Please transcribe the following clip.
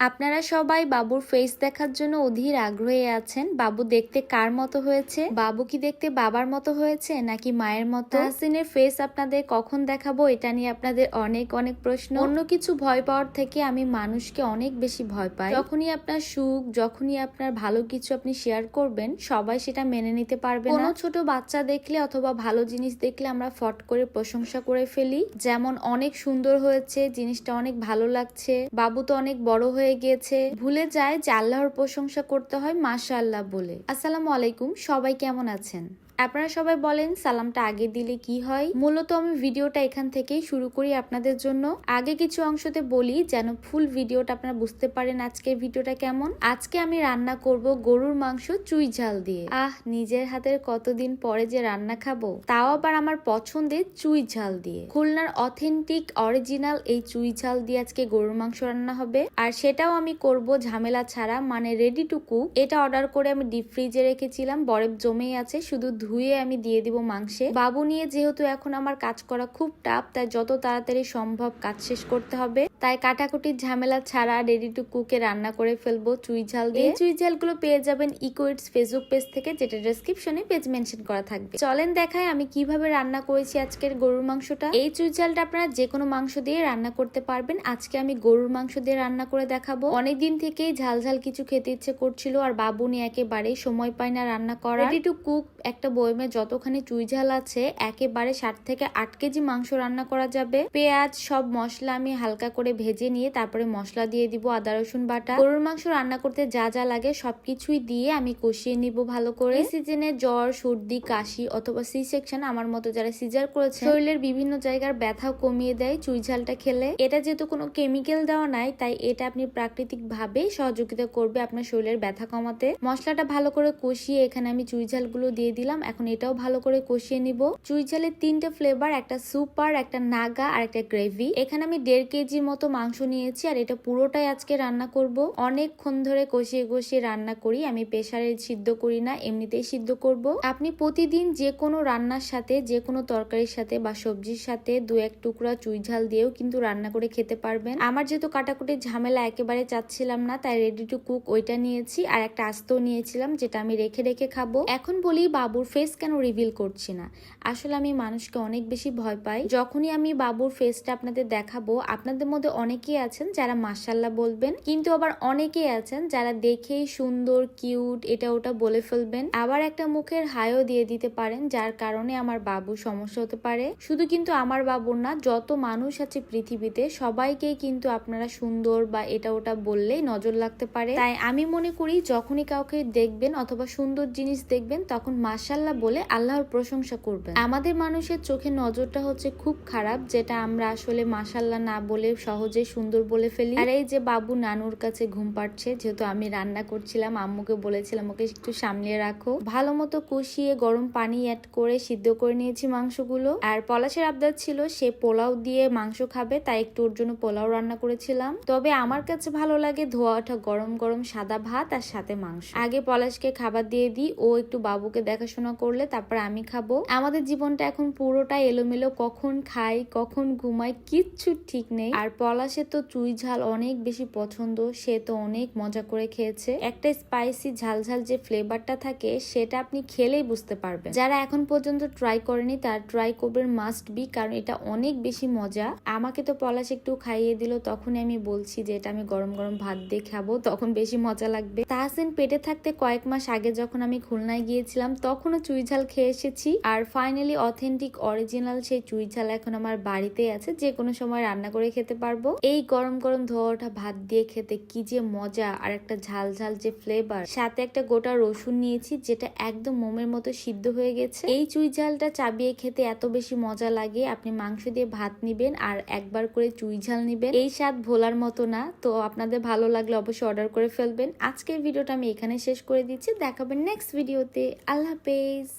আপনারা সবাই বাবুর ফেস দেখার জন্য অধীর আগ্রহে আছেন। বাবু দেখতে কার মতো হয়েছে? বাবু কি দেখতে বাবার মতো হয়েছে নাকি মায়ের মতো? তাহসিনের ফেস আপনাদের কখন দেখাবো এটা নিয়ে আপনাদের অনেক অনেক প্রশ্ন। অন্য কিছু ভয় পাওয়ার থেকে আমি মানুষকে অনেক বেশি ভয় পাই। যখনই আপনার সুখ, যখনই আপনার ভালো কিছু আপনি শেয়ার করবেন, সবাই সেটা মেনে নিতে পারবে না। কোনো ছোট বাচ্চা দেখলে অথবা ভালো জিনিস দেখলে আমরা ফট করে প্রশংসা করে ফেলি। যেমন অনেক সুন্দর হয়েছে, জিনিসটা অনেক ভালো লাগছে। বাবু তো অনেক বড় হয়ে গিয়েছে ভুলে যায় যে আল্লাহর প্রশংসা করতে হয় মাশা আল্লাহ বলে। আসসালামু আলাইকুম, সবাই কেমন আছেন? আপনারা সবাই বলেন, সালামটা আগে দিলে কি হয়? মূলত আমি ভিডিওটা এখান থেকেই শুরু করি আপনাদের জন্য। আগে কিছু অংশতে বলি, যেন ফুল ভিডিওটা আপনারা বুঝতে পারেন আজকের ভিডিওটা কেমন। আজকে আমি রান্না করব গরুর মাংস চুই ঝাল দিয়ে। আহ, নিজের হাতের কতদিন পরে যে রান্না খাব? তাও আবার আমার পছন্দের চুই ঝাল দিয়ে। খুলনার অথেন্টিক, অরিজিনাল এই চুই ঝাল দিয়ে আজকে গরুর মাংস রান্না হবে। আর সেটাও আমি করব ঝামেলা ছাড়া মানে রেডি টু কুক এটা অর্ডার করে আমি ডিপ ফ্রিজে রেখেছিলাম, বরফ জমেই আছে, শুধু ধুয়ে আমি দিয়ে দিব মাংসে। বাবু নিয়ে যেহেতু এখন আমার কাজ করা খুব টাফ, তাই যত তাড়াতাড়ি সম্ভব কাজ শেষ করতে হবে। তাই কাটাকুটির ঝামেলা ছাড়া রেডি টু কুকে রান্না করে ফেলব চুই ঝাল দিয়ে। চুই ঝালগুলো পেয়ে যাবেন ইকোইটস ফেসবুক পেজ থেকে, যেটা ডেসক্রিপশনে পেজ মেনশন করা থাকবে। চলেন দেখায় আমি কীভাবে রান্না করেছি আজকের গরুর মাংসটা। এই চুই ঝালটা আপনারা যে কোনো মাংস দিয়ে রান্না করতে পারবেন। আজকে আমি গরুর মাংস দিয়ে রান্না করে দেখাবো। অনেকদিন থেকেই ঝাল ঝাল কিছু খেতে ইচ্ছে করছিল, আর বাবু নিয়ে একেবারেই সময় পায় না রান্না করা রেডি টু কুক একটা বয়মে যতখানি চুই ঝাল আছে, একেবারে ষাট থেকে আট কেজি মাংস রান্না করা যাবে। পেঁয়াজ, সব মশলা আমি হালকা করে ভেজে নিয়ে তারপরে মশলা দিয়ে দিব আদা, রসুন বাটা। গরুর মাংস রান্না করতে যা যা লাগে সবকিছুই দিয়ে আমি কষিয়ে নিব ভালো করে। সিজনে জ্বর, সর্দি, কাশি অথবা সি সেকশন আমার মতো যারা সিজার করেছে, শরীরের বিভিন্ন জায়গার ব্যথাও কমিয়ে দেয় চুই ঝালটা খেলে। এটা যেহেতু কোনো কেমিক্যাল দেওয়া নাই, তাই এটা আপনি প্রাকৃতিক ভাবে সহযোগিতা করবে আপনার শরীরের ব্যথা কমাতে। মশলাটা ভালো করে কষিয়ে এখানে আমি চুই ঝালগুলো দিয়ে দিলাম। এখন এটাও ভালো করে কষিয়ে নিব। চুই ঝালের তিনটে ফ্লেভার একটা সুপার একটা নাগা আর একটা গ্রেভি এখানে আমি দেড় কেজির মতো মাংস নিয়েছি আর এটা পুরোটাই আজকে রান্না করব। অনেকক্ষণ ধরে কষিয়ে কষিয়ে রান্না করি, আমি প্রেসারে সিদ্ধ করি না, এমনিতেই সিদ্ধ করব। আপনি প্রতিদিন যে কোনো রান্নার সাথে যে কোনো তরকারির সাথে বা সবজির সাথে দু এক টুকরা চুই ঝাল দিয়েও কিন্তু রান্না করে খেতে পারবেন। আমার যেহেতু কাটাকুটির ঝামেলা একেবারে চাচ্ছিলাম না, তাই রেডি টু কুক ওইটা নিয়েছি আর একটা আস্ত নিয়েছিলাম, যেটা আমি রেখে রেখে খাব। এখন বলি বাবুর ফেস কেন রিভিল করছি না? আসলে আমি মানুষকে অনেক বেশি ভয় পাই। যখনই আমি বাবুর ফেসটা আপনাদের দেখাবো, আপনাদের মধ্যে অনেকেই আছেন যারা মাসাল্লাহ বলবেন, কিন্তু আবার অনেকেই আছেন যারা দেখেই সুন্দর কিউট এটা ওটা বলে ফেলবেন। আবার একটা মুখের হাইও দিয়ে দিতে পারেন, যার কারণে আমার বাবু সমস্যা হতে পারে। শুধু কিন্তু আমার বাবুর না, যত মানুষ আছে পৃথিবীতে, সবাইকেই কিন্তু আপনারা সুন্দর বা এটা ওটা বললেই নজর লাগতে পারে। তাই আমি মনে করি, যখনই কাউকে দেখবেন অথবা সুন্দর জিনিস দেখবেন, তখন মাসাল্লাহ বলে আল্লাহর প্রশংসা করবেন। আমাদের মানুষের চোখে নজরটা হচ্ছে খুব খারাপ, যেটা আমরা আসলে মাসাল্লাহ না বলে সহজে সুন্দর বলে ফেলি। আর এই যে বাবু নানুর কাছে ঘুম পাচ্ছে যেহেতু আমি রান্না করছিলাম, আম্মুকে বলেছিলাম, ওকে একটু সামলিয়ে রাখো। ভালো মতো কষিয়ে গরম পানি অ্যাড করে সিদ্ধ করে নিয়েছি মাংসগুলো। আর পলাশের আবদার ছিল, সে পোলাও দিয়ে মাংস খাবে, তাই একটু ওর জন্য পোলাও রান্না করেছিলাম। তবে আমার কাছে ভালো লাগে ধোয়া ওঠা গরম গরম সাদা ভাত আর সাথে মাংস। আগে পলাশকে খাবার দিয়ে দিই, ও একটু বাবুকে দেখাশোনা করলে তারপর আমি খাব। আমাদের জীবনটা এখন পুরোটা এলোমেলো, কখন খাই, কখন ঘুমাই, কিচ্ছু ঠিক নেই। আর পলাশের তো চুই ঝাল অনেক বেশি পছন্দ, সে তো অনেক মজা করে খেয়েছে। একটা স্পাইসি ঝাল ঝাল যে ফ্লেভারটা থাকে, সেটা আপনি খেলেই বুঝতে পারবেন। যারা এখন পর্যন্ত ট্রাই করেনি, তার ট্রাই করবেন মাস্ট বি কারণ এটা অনেক বেশি মজা। আমাকে তো পলাশ একটু খাইয়ে দিল, তখনই আমি বলছি যে, এটা আমি গরম গরম ভাত দিয়ে খাব, তখন বেশি মজা লাগবে। তাহসিন পেটে থাকতে কয়েক মাস আগে যখন আমি খুলনায় গিয়েছিলাম, তখনও চুই ঝাল খেয়ে এসেছি। আর ফাইনালি অথেন্টিক অরিজিনাল সেই চুই ঝাল এখন আমার বাড়িতে আছে। যে কোনো সময় রান্না করে খেতে পারব। এই গরম গরম ধোয়া ওঠা ভাত দিয়ে খেতে কি যে মজা আর একটা ঝাল ঝাল যে ফ্লেভার সাথে একটা গোটা রসুন নিয়েছি, যেটা একদম মোমের মতো সিদ্ধ হয়ে গেছে। এই চুই ঝালটা চাবিয়ে খেতে এত বেশি মজা লাগে। আপনি মাংস দিয়ে ভাত নিবেন আর একবার করে চুই ঝাল নিবেন। এই স্বাদ ভোলার মতো না, তো আপনাদের ভালো লাগলে অবশ্যই অর্ডার করে ফেলবেন। আজকের ভিডিওটা আমি এখানে শেষ করে দিচ্ছি। দেখাবেন নেক্সট ভিডিওতে আল্লাহ হাফেজ